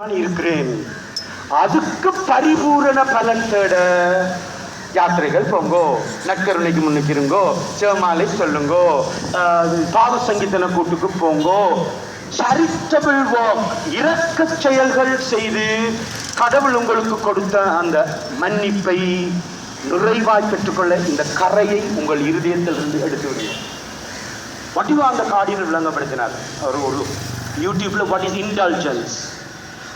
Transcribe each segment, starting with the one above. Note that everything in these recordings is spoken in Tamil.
நான் இருக்கிறேன். அதுக்கு பரிபூரண பலன் தேட. யாத்திரைகள் போங்கோ. நற்கருணைக்கு முன்னுக்கு இருங்கோ சிவமாலை சொல்லுங்கோ. பாவ சங்கீதன கூட்டுக்கு போங்கோ. சரிட்டபிள் வாக் இரக்க செயல்கள் செய்து கடவுள் உங்களுக்கு கொடுத்த அந்த மன்னிப்பை நிறைவாய் பெற்றுக்கொள்ள இந்த கரையை உங்கள் இருதயத்திலிருந்து எடுத்து விடுங்க வடிவா அந்த காடியில் விளங்கப்படுத்தினார். அவர் ஒரு யூடியூப்ல வாட் இஸ் இன்டல்ஜென்ஸ்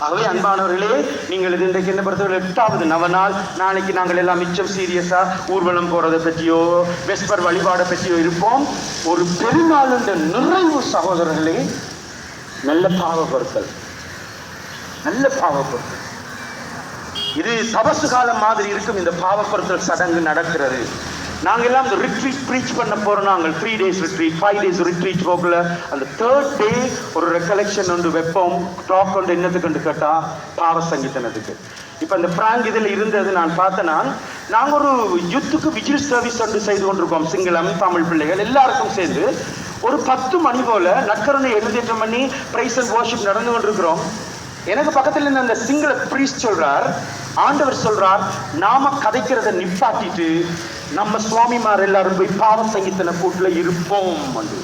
ஆகவே அன்பானவர்களே நீங்கள் இது இன்றைக்கு என்ன பொறுத்தவரை எட்டாவது நவநாள் நாளைக்கு நாங்கள் எல்லாம் மிச்சம் சீரியஸா ஊர்வலம் போறதை பற்றியோ வெஸ்பர் வழிபாடை பற்றியோ இருப்போம். ஒரு பெருநாள் நிறைவு சகோதரர்களே நல்ல பாவ பொருட்கள் நல்ல பாவ பொருட்கள் இது தபசு காலம் மாதிரி இருக்கும் இந்த பாவப்படுத்தல் சடங்கு நடக்கிறது. நாங்க எல்லாம் அந்த ரிட்ரீட் ப்ரீச் பண்ண போறோம். நாங்கள் three days retreat five days retreat போகல. அந்த தேர்ட் டே ஒரு ரெக்கலெக்ஷன் ஒன்று வைப்போம். டாக் ஒன்று என்னத்துக்கு கேட்டா பாவ சங்கீதனத்துக்கு இப்போ இந்த பிராங்க் இதில் இருந்தது நான் பார்த்தேன்னா நாங்கள் ஒரு யுத்துக்கு விஜில் சர்வீஸ் ஒன்று செய்து கொண்டிருக்கோம். சிங்களம் தமிழ் பிள்ளைகள் எல்லாருக்கும் சேர்ந்து ஒரு பத்து மணி போல நக்கரனை எழுந்தேற்றம் பண்ணி பிரைஸ் அண்ட் வாஷிப் நடந்து கொண்டிருக்கிறோம். எனக்கு பக்கத்தில் இருந்த அந்த சிங்கள பிரீஸ்ட் சொல்றார் ஆண்டவர் சொல்றார் நாம கதைக்கிறத நிப்பாட்டிட்டு நம்ம சுவாமிமார் எல்லாரும் போய் பாவ சங்கீத்தன கூட்டுல இருப்போம் வந்து.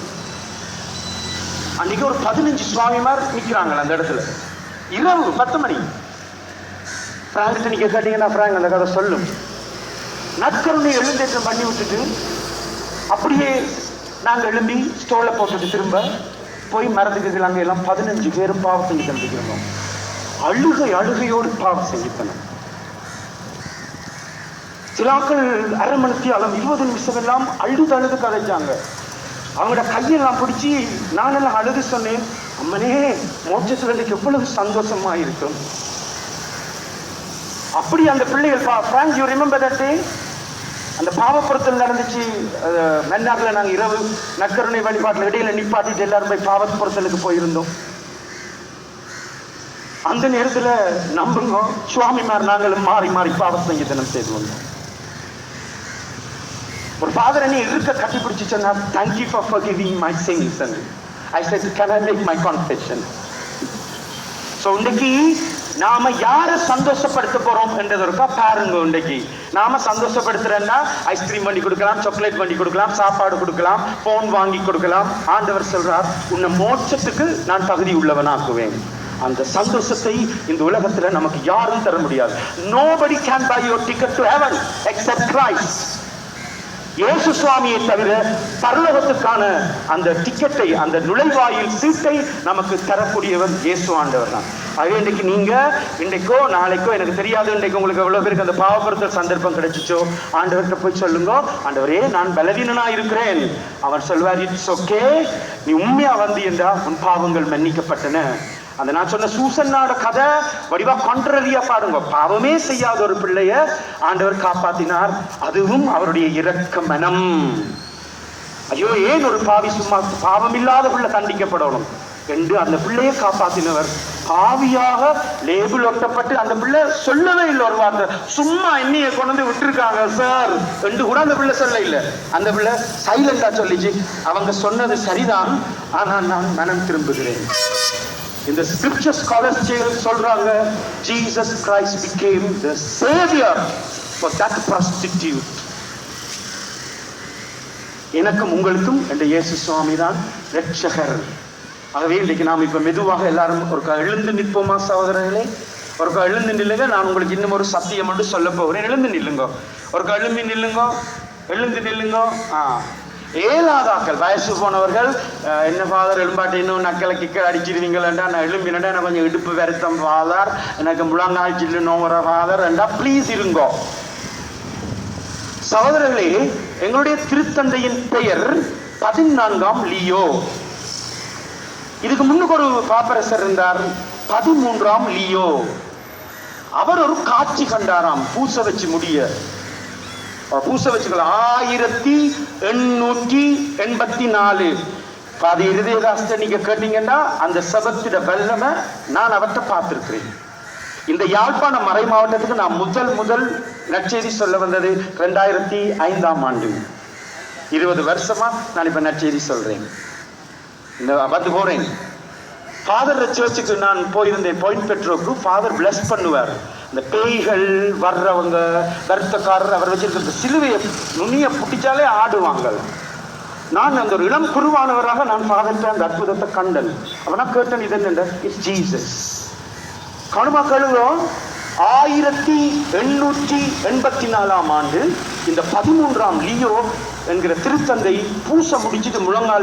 அன்னைக்கு ஒரு பதினஞ்சு சுவாமிமார் நிக்கிறாங்க அந்த இடத்துல. இரவு பத்து மணி. பிராங்கிட்ட நீங்க கேட்டீங்கன்னா பிராங்க் அந்த கதை சொல்லும். நற்கருணை எழுந்தேற்றம் பண்ணி விட்டுட்டு அப்படியே நாங்கள் எழும்பி ஸ்டோலை போட்டுட்டு திரும்ப போய் மரத்துக்கு எல்லாம் பதினஞ்சு பேரும் பாவ சங்கீதம் இருக்கிறோம் அழுகை அழுகையோடு பாவ சங்கீத்தனம் சிலாக்கள் அரை மணித்தியாலம் இருபது நிமிஷம் எல்லாம் அழுது அழுது கதைச்சாங்க. அவங்களோட கையெல்லாம் பிடிச்சி நானெல்லாம் அழுது சொன்னேன் அம்மனே மோட்சத்துல எனக்கு எவ்வளவு சந்தோஷமா இருக்கும். அப்படி அந்த பிள்ளைகள் Frank you remember that day அந்த பாவப்புறத்தில் நடந்துச்சு அஹ், நாங்கள் இரவு நக்கருணை வழிபாட்டில் இடையில நிப்பாட்டிட்டு எல்லாரும் போய் பாவப்புறத்தலுக்கு போயிருந்தோம். அந்த நேரத்தில் நம்புங்க சுவாமிமார் நாங்களும் மாறி மாறி பாவ சங்கீதனம் செய்து வந்தோம். ஒரு ஃபாதர் என்னை இருக்க கட்டி பிடிச்சி சொன்னார் thank you for for giving my sins I said can I make my confession so இன்னைக்கு நாம யாரை சந்தோஷப்படுத்த போறோம் இருக்கா பாருங்க இன்னைக்கு நாம சந்தோஷப்படுத்துறேன்னா ஐஸ்கிரீம் பண்ணி கொடுக்கலாம் சாக்லேட் பண்ணி கொடுக்கலாம் சாப்பாடு கொடுக்கலாம் போன் வாங்கி கொடுக்கலாம். ஆண்டவர் சொல்றார் உன்னை மோட்சத்துக்கு நான் தகுதி உள்ளவனாக்குவேன். அந்த சந்தோஷத்தை இந்த உலகத்துல நமக்கு யாரும் தர முடியாது. Nobody can buy your ticket to heaven except Christ Yesu சுவாமியை தவிர பரலோகத்துக்கான அந்த டிக்கெட்டை அந்த நுழைவாயில் சீட்டை நமக்கு தரக்கூடியவர் இயேசு ஆண்டவர் தான். ஆகவே இன்றைக்கு நீங்க இன்றைக்கோ நாளைக்கோ எனக்கு தெரியாது இன்றைக்கு உங்களுக்கு எவ்வளவு பேருக்கு அந்த பாவப்படுத்தல் சந்தர்ப்பம் கிடைச்சிச்சோ ஆண்டவர்கிட்ட போய் சொல்லுங்க. ஆண்டவரே நான் பலவீனனா இருக்கிறேன். அவர் சொல்வார் இட்ஸ் ஓகே நீ உண்மையா வந்து என்றா உன் பாவங்கள் மன்னிக்கப்பட்டன. அந்த நான் சொன்ன சூசன்னாட கதை வடிவா கான்ட்ரரியா பாருங்க. பாவமே செய்யாத ஒரு பிள்ளைய ஆண்டவர் காப்பாத்தினார். அதுவும் அவருடைய இரக்க மனம். ஐயோ ஏன் ஒரு பாவி சும்மா பாவம் இல்லாத பிள்ளை தண்டிக்கப்படணும்? என்று அந்த பிள்ளையை காப்பாத்தினவர். பாவியாக லேபிள் ஒட்டப்பட்டு அந்த பிள்ளை சொல்லவே இல்லை ஒரு வார்த்தை. சும்மா என்னைய கொண்டு விட்டுருக்காங்க சார் என்று கூட அந்த பிள்ளை சொல்ல இல்லை. அந்த பிள்ளை சைலண்டா சொல்லிச்சு. அவங்க சொன்னது சரிதான். ஆனால் நான் மனம் திரும்புகிறேன். இந்த ஸ்கிரிப்சர் ஸ்காலர்ஸ் சொல்றாங்க Jesus Christ became the saviour for that prostitute எனக்கும் உங்களுக்கும் என்ற இயேசு சுவாமி தான் ரட்சகர் ஆகவே இன்றைக்கு நாம் இப்போ மெதுவாக எல்லாரும் ஒரு எழுந்து நிற்போமா சகோதரர்களே? ஒரு எழுந்து நில்லுங்க நான் உங்களுக்கு இன்னும் ஒரு சத்தியம் மட்டும் சொல்ல போகிறேன். எழுந்து நில்லுங்க. ஒரு எழும்பி நில்லுங்க. எழுந்து நில்லுங்க. ஆ. ஏலாதாக்கள் வயசு போனவர்கள் அஹ், என்ன ஃபாதர் எழும்பாட்டு இன்னும் நக்கலை கிக்கல் அடிச்சிருவீங்களேண்டா நான் எழும்பினடா எனக்கு கொஞ்சம் இடுப்பு வருத்தம் ஃபாதர் எனக்கு முழங்கால் சில்லு நோங்குற ஃபாதர் என்றா ப்ளீஸ் இருங்கோ. சகோதரர்களே எங்களுடைய திருத்தந்தையின் பெயர் பதினான்காம் லியோ. இதுக்கு முன்னுக்கு ஒரு பாப்பரசர் இருந்தார் பதிமூன்றாம் லியோ. அவர் ஒரு காட்சி கண்டாராம் பூச வச்சு முடிய. பூச வச்சுக்கலாம் ஆயிரத்தி எண்ணூற்றி எண்பத்தி நாலு பாதி இருதயதாசத்தை நீங்க கேட்டீங்கன்னா அந்த சபத்திட வல்லமை நான் அவர்கிட்ட பார்த்திருக்கிறேன். இந்த யாழ்ப்பாண மறை மாவட்டத்துக்கு நான் முதல் முதல் நற்செய்தி சொல்ல வந்தது ரெண்டாயிரத்தி ஐந்தாம் ஆண்டு. இருபது வருஷமா நான் இப்ப நற்செய்தி சொல்றேன். இந்த வந்து போறேன். ஃபாதர் சர்ச்சுக்கு நான் போயிருந்தேன். பாயிண்ட் பெட்ரோக்கு ஃபாதர் பிளஸ் பண்ணுவார். இந்த பேய்கள் வர்றவங்க கருத்தக்காரர் அவர் வச்சிருக்கிற சிலுவையை நுனியை பிடிச்சாலே ஆடுவாங்க. நான் அந்த ஒரு இளம் குருவானவராக நான் பாதத்தை அந்த அற்புதத்தை கண்டன். அவனா கேட்டேன் இது என்ன இட்ஸ் ஜீசஸ் கணுமா கழுவோம் ஆயிரத்தி எண்ணூற்றி எண்பத்தி நாலாம் ஆண்டு இந்த பதிமூன்றாம் லியோ என்கிற திருத்தந்தை பூச முடிச்சுட்டு முழங்கால்